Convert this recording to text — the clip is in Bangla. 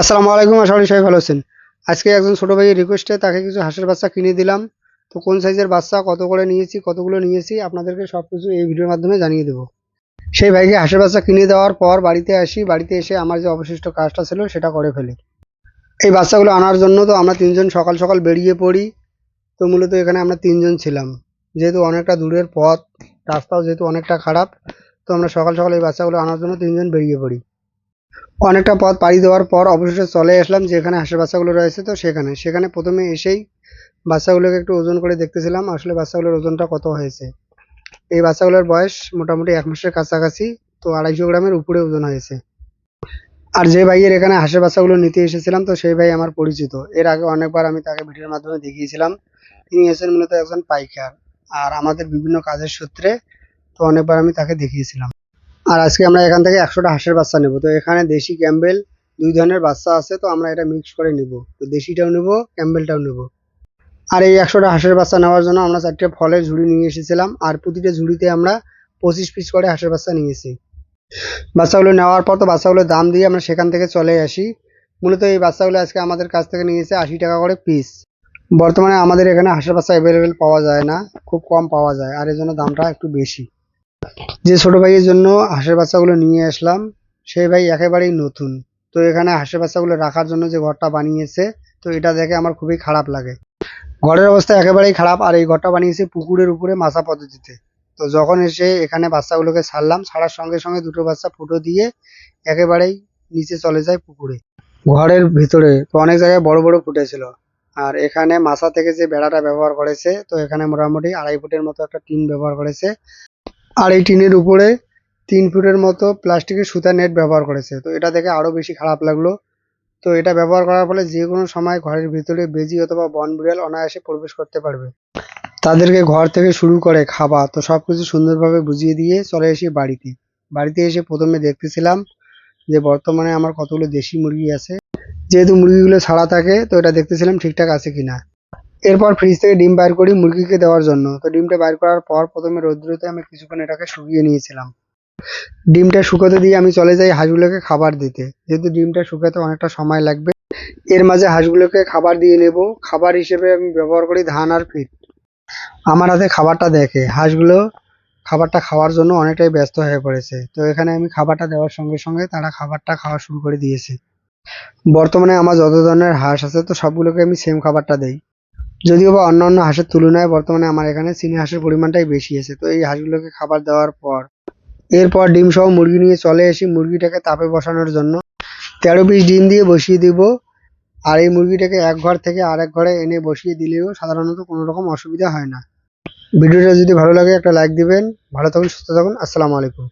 আসসালামু আলাইকুম, আশা করি সবাই ভালো আছেন। আজকে একজন ছোট ভাইয়ের রিকোয়েস্টে তাকে কিছু হাঁসের বাচ্চা কিনে দিলাম। তো কোন সাইজের বাচ্চা, কত করে নিয়েছি, কতগুলো নিয়েছি, আপনাদেরকে সব কিছু এই ভিডিওর মাধ্যমে জানিয়ে দেবো। সেই ভাইকে হাঁসের বাচ্চা কিনে দেওয়ার পর বাড়িতে আসি, বাড়িতে এসে আমার যে অবশিষ্ট কাজটা ছিল সেটা করে ফেলি। এই বাচ্চাগুলো আনার জন্য তো আমরা তিনজন সকাল সকাল বেরিয়ে পড়ি। তো মূলত এখানে আমরা তিনজন ছিলাম। যেহেতু অনেকটা দূরের পথ, রাস্তাও যেহেতু অনেকটা খারাপ, তো আমরা সকাল সকাল এই বাচ্চাগুলো আনার জন্য তিনজন বেরিয়ে পড়ি। অনেকটা পথ পাড়ি দেওয়ার পর অবশেষে চলে আসলাম, যেখানে হাঁসের বাচ্চাগুলো রয়েছে তো সেখানে। সেখানে প্রথমে এসেই বাচ্চাগুলোকে একটু ওজন করে দেখতেছিলাম, আসলে বাচ্চাগুলোর ওজনটা কত হয়েছে। এই বাচ্চাগুলোর বয়স মোটামুটি এক মাসের কাছাকাছি, তো আড়াইশো গ্রামের উপরে ওজন হয়েছে। আর যে ভাইয়ের এখানে হাঁসের বাচ্চাগুলো নিতে এসেছিলাম, তো সেই ভাই আমার পরিচিত। এর আগে অনেকবার আমি তাকে ভিডিওর মাধ্যমে দেখিয়েছিলাম। তিনি এসেছেন মূলত একজন পাইকার, আর আমাদের বিভিন্ন কাজের সূত্রে তো অনেকবার আমি তাকে দেখিয়েছিলাম। আর আজকে আমরা এখান থেকে একশোটা হাঁসের বাচ্চা নেব। তো এখানে দেশি ক্যাম্বেল, দুই ধরনের বাচ্চা আছে, তো আমরা এটা মিক্স করে নিব। তো দেশিটাও নেব, ক্যাম্বেলটাও নেব। আর এই একশোটা হাঁসের বাচ্চা নেওয়ার জন্য আমরা চারটে ফলের ঝুড়ি নিয়ে এসেছিলাম, আর প্রতিটা ঝুড়িতে আমরা পঁচিশ পিস করে হাঁসের বাচ্চা নিয়েছি। বাচ্চাগুলো নেওয়ার পর তো বাচ্চাগুলোর দাম দিয়ে আমরা সেখান থেকে চলে আসি। মূলত এই বাচ্চাগুলো আজকে আমাদের কাছ থেকে নিয়েছে আশি টাকা করে পিস বর্তমানে আমাদের এখানে হাঁসের বাচ্চা অ্যাভেলেবেল পাওয়া যায় না, খুব কম পাওয়া যায়, আর এর জন্য দামটা একটু বেশি। যে ছোট ভাইয়ের জন্য হাঁসের বাচ্চাগুলো নিয়ে আসলাম সেই ভাই একেবারেই নতুন। তো এখানে হাঁসের বাচ্চাগুলো রাখার জন্য যে ঘরটা বানিয়েছে, তো এটা দেখে আমার খুবই খারাপ লাগে। ঘরের অবস্থা একেবারেই খারাপ, আর এই ঘরটা বানিয়েছে পুকুরের উপরে মাছা পদ্ধতিতে। তো যখন এসে এখানে বাচ্চাগুলোকে ছাড়লাম, ছাড়ার সঙ্গে সঙ্গে দুটো বাচ্চা ফুটো দিয়ে একেবারেই নিচে চলে যায় পুকুরে। ঘরের ভিতরে তো অনেক জায়গায় বড় বড় ফুটেছিল আর এখানে মাছা থেকে যে বেড়াটা ব্যবহার করেছে, তো এখানে মোটামুটি আড়াই ফুটের মতো একটা টিন ব্যবহার করেছে। আর এই টিনের উপরে তিন ফুটের মতো প্লাস্টিকের সুতা নেট ব্যবহার করেছে। তো এটা দেখে আরও বেশি খারাপ লাগল। তো এটা ব্যবহার করার ফলে যে কোনো সময় ঘরের ভিতরে বেজি অথবা বন বিড়াল অনায়াসে প্রবেশ করতে পারবে। তাদেরকে ঘর থেকে শুরু করে খাবার, তো সব কিছু সুন্দরভাবে বুঝিয়ে দিয়ে চলে এসে বাড়িতে। বাড়িতে এসে প্রথমে দেখতেছিলাম যে বর্তমানে আমার কতগুলো দেশি মুরগি আছে। যেহেতু মুরগিগুলো ছাড়া থাকে, তো এটা দেখতেছিলাম ঠিকঠাক আছে কিনা। এরপর ফ্রিজ থেকে ডিম বাইর করি মুরগিকে দেওয়ার জন্য। তো ডিমটা বাইর করার পর প্রথমে রৌদ্রতে আমি কিছুক্ষণ এটাকে শুকিয়ে নিয়েছিলাম। ডিমটা শুকোতে দিয়ে আমি চলে যাই হাঁসগুলোকে খাবার দিতে। যেহেতু ডিমটা শুকাতে অনেকটা সময় লাগবে, এর মাঝে হাঁসগুলোকে খাবার দিয়ে নেব। খাবার হিসেবে আমি ব্যবহার করি ধান আর ফিট আমার হাতে খাবারটা দেখে, হাঁসগুলো খাবারটা খাওয়ার জন্য অনেকটাই ব্যস্ত হয়ে পড়েছে। তো এখানে আমি খাবারটা দেওয়ার সঙ্গে সঙ্গে তারা খাবারটা খাওয়া শুরু করে দিয়েছে। বর্তমানে আমার যত ধরনের হাঁস আছে, তো সবগুলোকে আমি সেম খাবারটা দেই। যদিও বা অন্যান্য হাঁসের তুলনায় বর্তমানে আমার এখানে চিনি হাঁসের পরিমাণটাই বেশি আছে। তো এই হাঁসগুলোকে খাবার দেওয়ার পর, এরপর ডিম সহ মুরগি নিয়ে চলে এসে মুরগিটাকে তাপে বসানোর জন্য তেরো পিস ডিম দিয়ে বসিয়ে দিব। আর এই মুরগিটাকে এক ঘর থেকে আরেক ঘরে এনে বসিয়ে দিলেও সাধারণত কোনো রকম অসুবিধা হয় না। ভিডিওটা যদি ভালো লাগে একটা লাইক দিবেন। ভালো থাকুন, সুস্থ থাকুন। আসসালামু আলাইকুম।